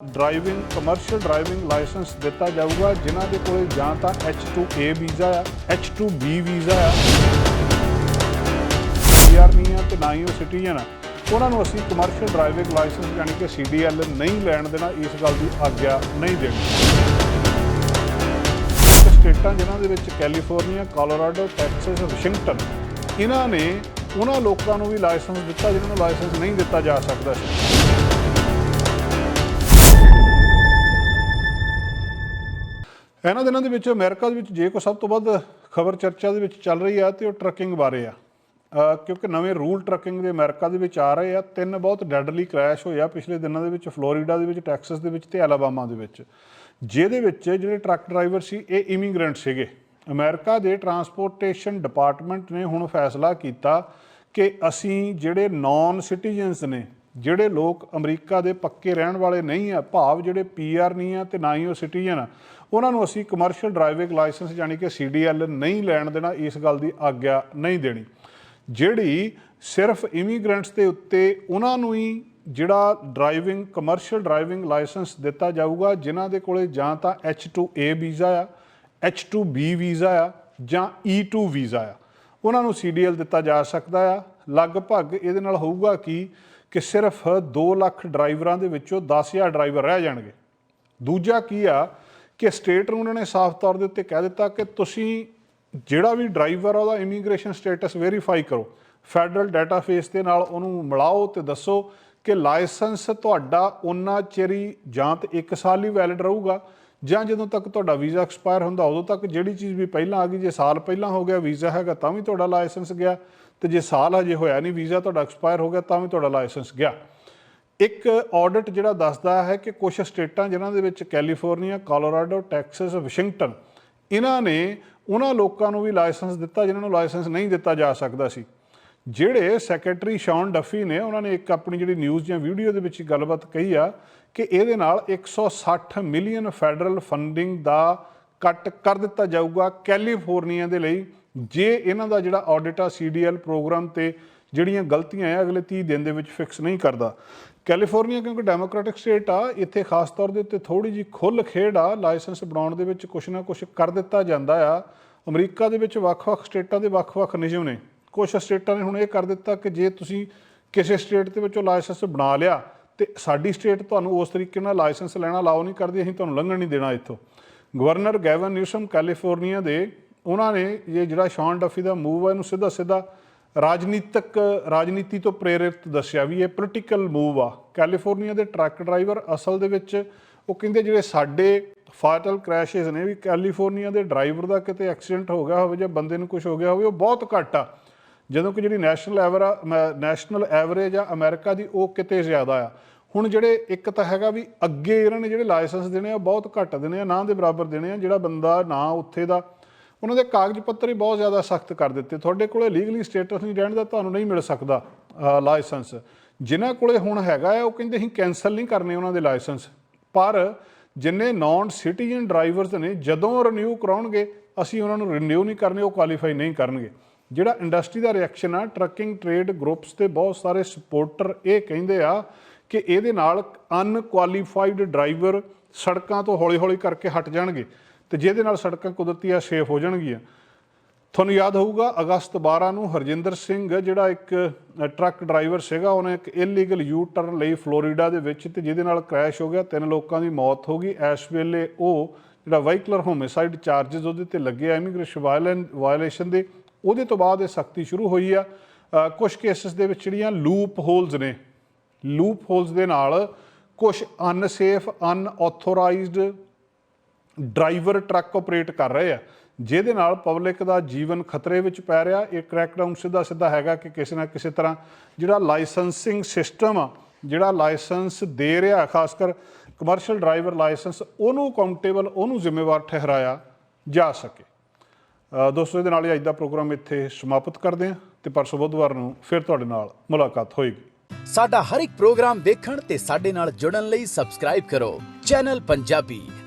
Driving commercial driving licence ਦਿੱਤਾ ਜਾਊਗਾ। ਜਿਨ੍ਹਾਂ ਦੇ ਕੋਲੇ ਜਾਂ ਤਾਂ H2A ਵੀਜ਼ਾ ਆ H2B ਵੀਜ਼ਾ ਆ। ਪੀਆਰ ਨਹੀਂ ਆ ਤੇ ਨਾ ਹੀ ਉਹ ਸਿਟੀਜ਼ਨ ਆ। ਉਹਨਾਂ ਨੂੰ ਅਸੀਂ ਕਮਰਸ਼ੀਅਲ ਡਰਾਈਵਿੰਗ ਲਾਇਸੈਂਸ ਯਾਨੀ ਕਿ CDL ਨਹੀਂ ਲੈਣ ਦੇਣਾ, ਇਸ ਗੱਲ ਦੀ ਆਗਿਆ ਨਹੀਂ ਦੇਣੀ। ਸਟੇਟਾਂ ਜਿਨ੍ਹਾਂ ਦੇ ਵਿੱਚ ਕੈਲੀਫੋਰਨੀਆ ਕੋਲੋਰਾਡੋ ਟੈਕਸਸ ਵਾਸ਼ਿੰਗਟਨ ਇਹਨਾਂ ਨੇ ਉਹਨਾਂ ਲੋਕਾਂ ਨੂੰ ਵੀ ਲਾਇਸੈਂਸ ਦਿੱਤਾ, ਜਿਨ੍ਹਾਂ ਨੂੰ ਲਾਇਸੈਂਸ ਨਹੀਂ ਦਿੱਤਾ ਜਾ ਸਕਦਾ ਸੀ। ਇਹਨਾਂ ਦਿਨਾਂ ਦੇ ਵਿੱਚ ਅਮਰੀਕਾ ਦੇ ਵਿੱਚ ਜੇ ਕੋ ਸਭ ਤੋਂ ਵੱਧ ਖਬਰ ਚਰਚਾ ਦੇ ਵਿੱਚ ਚੱਲ ਰਹੀ ਆ ਤੇ ਉਹ ਟਰੱਕਿੰਗ ਬਾਰੇ ਆ। ਕਿਉਂਕਿ ਨਵੇਂ ਰੂਲ ਟਰੱਕਿੰਗ ਦੇ ਅਮਰੀਕਾ ਦੇ ਵਿੱਚ ਆ ਰਹੇ ਆ। ਤਿੰਨ ਬਹੁਤ ਡੈਡਲੀ ਕ੍ਰੈਸ਼ ਹੋਇਆ ਪਿਛਲੇ ਦਿਨਾਂ ਦੇ ਵਿੱਚ ਫਲੋਰੀਡਾ ਦੇ ਵਿੱਚ, ਟੈਕਸਸ ਦੇ ਵਿੱਚ ਤੇ ਅਲਾਬਾਮਾ ਦੇ ਵਿੱਚ। ਜਿਹਦੇ ਵਿੱਚ ਜਿਹੜੇ ਟਰੱਕ ਡਰਾਈਵਰ ਸੀ, ਇਹ ਇਮੀਗ੍ਰੈਂਟ ਸੀਗੇ। ਅਮਰੀਕਾ ਦੇ ਟਰਾਂਸਪੋਰਟੇਸ਼ਨ ਡਿਪਾਰਟਮੈਂਟ ਨੇ ਹੁਣ ਫੈਸਲਾ ਕੀਤਾ ਕਿ ਅਸੀਂ ਜਿਹੜੇ ਨਾਨ ਸਿਟੀਜ਼ਨਸ ਨੇ, ਜਿਹੜੇ ਲੋਕ ਅਮਰੀਕਾ ਦੇ ਪੱਕੇ ਰਹਿਣ ਵਾਲੇ ਨਹੀਂ ਆ, ਭਾਵ ਜਿਹੜੇ ਪੀਆਰ ਨਹੀਂ ਆ ਤੇ ਨਾ ਹੀ ਉਹ ਸਿਟੀਜ਼ਨ ਆ ਉਹਨਾਂ ਨੂੰ ਅਸੀਂ ਕਮਰਸ਼ੀਅਲ ਡਰਾਈਵਿੰਗ ਲਾਇਸੈਂਸ ਯਾਨੀ ਕਿ ਸੀਡੀਐਲ ਨਹੀਂ ਲੈਣ ਦੇਣਾ, ਇਸ ਗੱਲ ਦੀ ਆਗਿਆ ਨਹੀਂ ਦੇਣੀ। ਜਿਹੜੀ ਸਿਰਫ ਇਮੀਗ੍ਰੈਂਟਸ ਦੇ ਉੱਤੇ ਉਹਨਾਂ ਨੂੰ ਹੀ ਜਿਹੜਾ ਡਰਾਈਵਿੰਗ ਕਮਰਸ਼ੀਅਲ ਡਰਾਈਵਿੰਗ ਲਾਇਸੈਂਸ ਦਿੱਤਾ ਜਾਊਗਾ, ਜਿਨ੍ਹਾਂ ਦੇ ਕੋਲੇ ਜਾਂ ਤਾਂ H2A ਵੀਜ਼ਾ ਆ H2B ਵੀਜ਼ਾ ਆ, ਜਾਂ E2 ਵੀਜ਼ਾ ਆ। ਉਹਨਾਂ ਨੂੰ CDL ਦਿੱਤਾ ਜਾ ਸਕਦਾ ਆ। ਲਗਭਗ ਇਹਦੇ ਨਾਲ ਹੋਊਗਾ ਕਿ ਕਿ ਸਿਰਫ 2 ਲੱਖ ਡਰਾਈਵਰਾਂ ਦੇ ਵਿੱਚੋਂ 10000 ਡਰਾਈਵਰ ਰਹਿ ਜਾਣਗੇ। ਦੂਜਾ ਕੀ ਆ ਕਿ ਸਟੇਟ ਨੂੰ ਉਹਨਾਂ ਨੇ ਸਾਫ਼ ਤੌਰ ਦੇ ਉੱਤੇ ਕਹਿ ਦਿੱਤਾ ਕਿ ਤੁਸੀਂ ਜਿਹੜਾ ਵੀ ਡਰਾਈਵਰ ਆ ਉਹਦਾ ਇਮੀਗ੍ਰੇਸ਼ਨ ਸਟੇਟਸ ਵੈਰੀਫਾਈ ਕਰੋ। ਫੈਡਰਲ ਡਾਟਾਫੇਸ ਦੇ ਨਾਲ ਉਹਨੂੰ ਮਿਲਾਓ ਤੇ ਦੱਸੋ ਕਿ ਲਾਇਸੈਂਸ ਤੁਹਾਡਾ ਉਹਨਾਂ ਚਿਰੀ ਜਾਂ ਤੇ 1 ਸਾਲ ਹੀ ਵੈਲਿਡ ਰਹੂਗਾ ਜਾਂ ਜਦੋਂ ਤੱਕ ਤੁਹਾਡਾ ਵੀਜ਼ਾ ਐਕਸਪਾਇਰ ਹੁੰਦਾ ਉਦੋਂ ਤੱਕ ਜਿਹੜੀ ਚੀਜ਼ ਵੀ ਪਹਿਲਾਂ ਆ ਗਈ, ਜੇ ਸਾਲ ਪਹਿਲਾਂ ਹੋ ਗਿਆ ਵੀਜ਼ਾ ਹੈਗਾ ਤਾਂ ਵੀ ਤੁਹਾਡਾ ਲਾਇਸੈਂਸ ਗਿਆ ਤੇ ਜੇ ਸਾਲ ਹਜੇ ਹੋਇਆ ਨਹੀਂ, ਵੀਜ਼ਾ ਤੁਹਾਡਾ ਐਕਸਪਾਇਰ ਹੋ ਗਿਆ ਤਾਂ ਵੀ ਤੁਹਾਡਾ ਲਾਇਸੈਂਸ ਗਿਆ। ਇੱਕ ਆਡਿਟ ਜਿਹੜਾ ਦੱਸਦਾ ਹੈ ਕਿ ਕੁਝ ਸਟੇਟਾਂ ਜਿਨ੍ਹਾਂ ਦੇ ਵਿੱਚ ਕੈਲੀਫੋਰਨੀਆ ਕੋਲੋਰਾਡੋ ਟੈਕਸਸ ਵਾਸ਼ਿੰਗਟਨ ਇਹਨਾਂ ਨੇ ਉਹਨਾਂ ਲੋਕਾਂ ਨੂੰ ਵੀ ਲਾਇਸੈਂਸ ਦਿੱਤਾ ਜਿਨ੍ਹਾਂ ਨੂੰ ਲਾਇਸੈਂਸ ਨਹੀਂ ਦਿੱਤਾ ਜਾ ਸਕਦਾ ਸੀ। ਜਿਹੜੇ ਸੈਕਟਰੀ ਸ਼ੌਨ ਡਫੀ ਨੇ ਉਹਨਾਂ ਨੇ ਇੱਕ ਆਪਣੀ ਜਿਹੜੀ ਨਿਊਜ਼ ਜਾਂ ਵੀਡੀਓ ਦੇ ਵਿੱਚ ਗੱਲਬਾਤ ਕਹੀ ਆ ਕਿ ਇਹਦੇ ਨਾਲ 160 ਮਿਲੀਅਨ ਫੈਡਰਲ ਫੰਡਿੰਗ ਦਾ ਕੱਟ ਕਰ ਦਿੱਤਾ ਜਾਊਗਾ ਕੈਲੀਫੋਰਨੀਆ ਦੇ ਲਈ। ਜੇ ਇਹਨਾਂ ਦਾ ਜਿਹੜਾ ਆਡਿਟ ਆ ਸੀਡੀਐਲ ਪ੍ਰੋਗਰਾਮ ਤੇ ਜਿਹੜੀਆਂ ਗਲਤੀਆਂ ਆ ਅਗਲੇ 30 ਦਿਨ ਦੇ ਵਿੱਚ ਫਿਕਸ ਨਹੀਂ ਕਰਦਾ। ਕੈਲੀਫੋਰਨੀਆ ਕਿਉਂਕਿ ਡੈਮੋਕ੍ਰੈਟਿਕ ਸਟੇਟ ਆ, ਇੱਥੇ ਖਾਸ ਤੌਰ ਦੇ ਉੱਤੇ ਥੋੜੀ ਜੀ ਖੁੱਲ ਖੇਡ ਆ ਲਾਇਸੈਂਸ ਬਣਾਉਣ ਦੇ ਵਿੱਚ ਕੁਛ ਨਾ ਕੁਛ ਕਰ ਦਿੱਤਾ ਜਾਂਦਾ ਆ। ਅਮਰੀਕਾ ਦੇ ਵਿੱਚ ਵੱਖ-ਵੱਖ ਸਟੇਟਾਂ ਦੇ ਵੱਖ-ਵੱਖ ਨਿਯਮ ਨੇ। ਕੁਝ ਸਟੇਟਾਂ ਨੇ ਹੁਣ ਇਹ ਕਰ ਦਿੱਤਾ ਕਿ ਜੇ ਤੁਸੀਂ ਕਿਸੇ ਸਟੇਟ ਦੇ ਵਿੱਚੋਂ ਲਾਇਸੈਂਸ ਬਣਾ ਲਿਆ, ਤੇ ਸਾਡੀ ਸਟੇਟ ਤੁਹਾਨੂੰ ਉਸ ਤਰੀਕੇ ਨਾਲ ਲਾਇਸੈਂਸ ਲੈਣਾ ਅਲਾਉ ਨਹੀਂ ਕਰਦੀ, ਅਸੀਂ ਤੁਹਾਨੂੰ ਲੰਘਣ ਨਹੀਂ ਦੇਣਾ ਇੱਥੋਂ। ਗਵਰਨਰ ਗੈਵਨ ਨਿਊਸਮ ਕੈਲੀਫੋਰਨੀਆ ਦੇ, ਉਹਨਾਂ ਨੇ ਇਹ ਜਿਹੜਾ ਸ਼ੌਨ ਡਫੀ ਦਾ ਮੂਵ ਹੈ ਇਹਨੂੰ ਸਿੱਧਾ ਸਿੱਧਾ ਰਾਜਨੀਤਿਕ, ਰਾਜਨੀਤੀ ਤੋਂ ਪ੍ਰੇਰਿਤ ਦੱਸਿਆ ਵੀ ਇਹ ਪੋਲੀਟੀਕਲ ਮੂਵ ਆ। ਕੈਲੀਫੋਰਨੀਆ ਦੇ ਟਰੱਕ ਡਰਾਈਵਰ ਅਸਲ ਦੇ ਵਿੱਚ ਉਹ ਕਹਿੰਦੇ ਜਿਹੜੇ ਸਾਡੇ ਫਾਟਲ ਕ੍ਰੈਸ਼ਸ ਨੇ ਵੀ ਕੈਲੀਫੋਰਨੀਆ ਦੇ ਡਰਾਈਵਰ ਦਾ ਕਿਤੇ ਐਕਸੀਡੈਂਟ ਹੋ ਗਿਆ ਹੋਵੇ ਜਾਂ ਬੰਦੇ ਨੂੰ ਕੁਝ ਹੋ ਗਿਆ ਹੋਵੇ, ਉਹ ਬਹੁਤ ਘੱਟ ਆ। ਜਦੋਂ ਕਿ ਜਿਹੜੀ ਨੈਸ਼ਨਲ ਐਵਰ ਨੈਸ਼ਨਲ ਐਵਰੇਜ ਆ ਅਮਰੀਕਾ ਦੀ, ਉਹ ਕਿਤੇ ਜ਼ਿਆਦਾ ਆ। ਹੁਣ ਜਿਹੜੇ ਇੱਕ ਤਾਂ ਹੈਗਾ ਵੀ ਅੱਗੇ ਇਹਨਾਂ ਨੇ ਜਿਹੜੇ ਲਾਇਸੈਂਸ ਦੇਣੇ ਆ ਬਹੁਤ ਘੱਟ ਦੇਣੇ ਆ, ਨਾ ਦੇ ਬਰਾਬਰ ਦੇਣੇ ਆ। ਜਿਹੜਾ ਬੰਦਾ ਨਾ ਉੱਥੇ ਦਾ ਉਹਨਾਂ ਦੇ ਕਾਗਜ਼ ਪੱਤਰ ਹੀ ਬਹੁਤ ਜ਼ਿਆਦਾ ਸਖਤ ਕਰ ਦਿੱਤੇ। ਤੁਹਾਡੇ ਕੋਲੇ ਲੀਗਲੀ ਸਟੇਟਸ ਨਹੀਂ ਰਹਿਣ ਦਾ ਤੁਹਾਨੂੰ ਨਹੀਂ ਮਿਲ ਸਕਦਾ ਲਾਇਸੈਂਸ ਜਿਨ੍ਹਾਂ ਕੋਲੇ ਹੁਣ ਹੈਗਾ ਆ ਉਹ ਕਹਿੰਦੇ ਅਸੀਂ ਕੈਨਸਲ ਨਹੀਂ ਕਰਨੇ ਉਹਨਾਂ ਦੇ ਲਾਇਸੈਂਸ ਪਰ ਜਿੰਨੇ ਨਾਨ ਸਿਟੀਜ਼ਨ ਡਰਾਈਵਰਸ ਨੇ, ਜਦੋਂ ਰਿਨਿਊ ਕਰਾਉਣਗੇ, ਅਸੀਂ ਉਹਨਾਂ ਨੂੰ ਰਿਨਿਊ ਨਹੀਂ ਕਰਨੇ, ਉਹ ਕੁਆਲੀਫਾਈ ਨਹੀਂ ਕਰਨਗੇ। ਜਿਹੜਾ ਇੰਡਸਟਰੀ ਦਾ ਰਿਐਕਸ਼ਨ ਆ ਟਰੱਕਿੰਗ ਟ੍ਰੇਡ ਗਰੁੱਪਸ ਤੇ ਬਹੁਤ ਸਾਰੇ ਸਪੋਰਟਰ ਇਹ ਕਹਿੰਦੇ ਆ ਕਿ ਇਹਦੇ ਨਾਲ ਅਨਕੁਆਲੀਫਾਈਡ ਡਰਾਈਵਰ ਸੜਕਾਂ ਤੋਂ ਹੌਲੀ-ਹੌਲੀ ਕਰਕੇ ਹਟ ਜਾਣਗੇ। ਤੇ ਜਿਹਦੇ ਨਾਲ ਸੜਕਾਂ ਕੁਦਰਤੀ ਸੇਫ ਹੋ ਜਾਣਗੀਆਂ। ਤੁਹਾਨੂੰ ਯਾਦ ਹੋਊਗਾ ਅਗਸਤ 12 ਨੂੰ ਹਰਜਿੰਦਰ ਸਿੰਘ ਜਿਹੜਾ ਇੱਕ ਟਰੱਕ ਡਰਾਈਵਰ ਸੀਗਾ ਉਹਨੇ ਇੱਕ ਇਲੀਗਲ ਯੂ ਟਰਨ ਲਈ ਫਲੋਰੀਡਾ ਦੇ ਵਿੱਚ ਤੇ ਜਿਹਦੇ ਨਾਲ ਕ੍ਰੈਸ਼ ਹੋ ਗਿਆ ਤਿੰਨ ਲੋਕਾਂ ਦੀ ਮੌਤ ਹੋ ਗਈ। ਇਸ ਵੇਲੇ ਉਹ ਜਿਹੜਾ ਵਾਹੀਕਲਰ ਹੋਮਿਸਾਈਡ ਚਾਰजेस ਉਹਦੇ ਤੇ ਲੱਗੇ ਆ ਇਮੀਗ੍ਰੇਸ਼ਨ ਵਾਇਲੇਸ਼ਨ ਦੇ। ਉਹਦੇ ਤੋਂ ਬਾਅਦ ਇਹ ਸਖਤੀ ਸ਼ੁਰੂ ਹੋਈ ਆ। ਅ, ਕੁਝ ਕੇਸਸ ਦੇ ਵਿੱਚ ਜਿਹੜੀਆਂ ਲੂਪ ਹੋਲਸ ਨੇ ਲੂਪ ਹੋਲਸ ਦੇ ਨਾਲ ਕੁਝ unsafe unauthorised driver truck operate ਕਰ ਰਹੇ ਆ। ਜਿਹਦੇ ਨਾਲ ਪਬਲਿਕ ਦਾ ਜੀਵਨ ਖਤਰੇ ਵਿੱਚ ਪੈ ਰਿਹਾ। ਇਹ ਕ੍ਰੈਕਡਾਊਨ ਸਿੱਧਾ ਸਿੱਧਾ ਹੈਗਾ ਕਿ ਕਿਸੇ ਨਾ ਕਿਸੇ ਤਰ੍ਹਾਂ ਜਿਹੜਾ ਲਾਇਸੈਂਸਿੰਗ ਸਿਸਟਮ ਆ, ਜਿਹੜਾ ਲਾਇਸੈਂਸ ਦੇ ਰਿਹਾ ਖਾਸ ਕਰ ਕਮਰਸ਼ੀਅਲ ਡਰਾਈਵਰ ਲਾਇਸੈਂਸ ਉਹਨੂੰ ਅਕਾਊਂਟੇਬਲ ਉਹਨੂੰ ਜ਼ਿੰਮੇਵਾਰ ਠਹਿਰਾਇਆ ਜਾ ਸਕੇ। ਦੋਸਤੋ, ਇਹਦੇ ਨਾਲ ਹੀ ਅੱਜ ਦਾ ਪ੍ਰੋਗਰਾਮ ਇੱਥੇ ਸਮਾਪਤ ਕਰਦੇ ਹਾਂ ਤੇ ਪਰਸੋਂ ਬੁੱਧਵਾਰ ਨੂੰ ਫਿਰ ਤੁਹਾਡੇ ਨਾਲ ਮੁਲਾਕਾਤ ਹੋਏਗੀ। ਸਾਡਾ ਹਰ ਇੱਕ ਪ੍ਰੋਗਰਾਮ ਦੇਖਣ ਤੇ ਸਾਡੇ ਨਾਲ ਜੁੜਨ ਲਈ ਸਬਸਕ੍ਰਾਈਬ ਕਰੋ। ਚੈਨਲ ਪੰਜਾਬੀ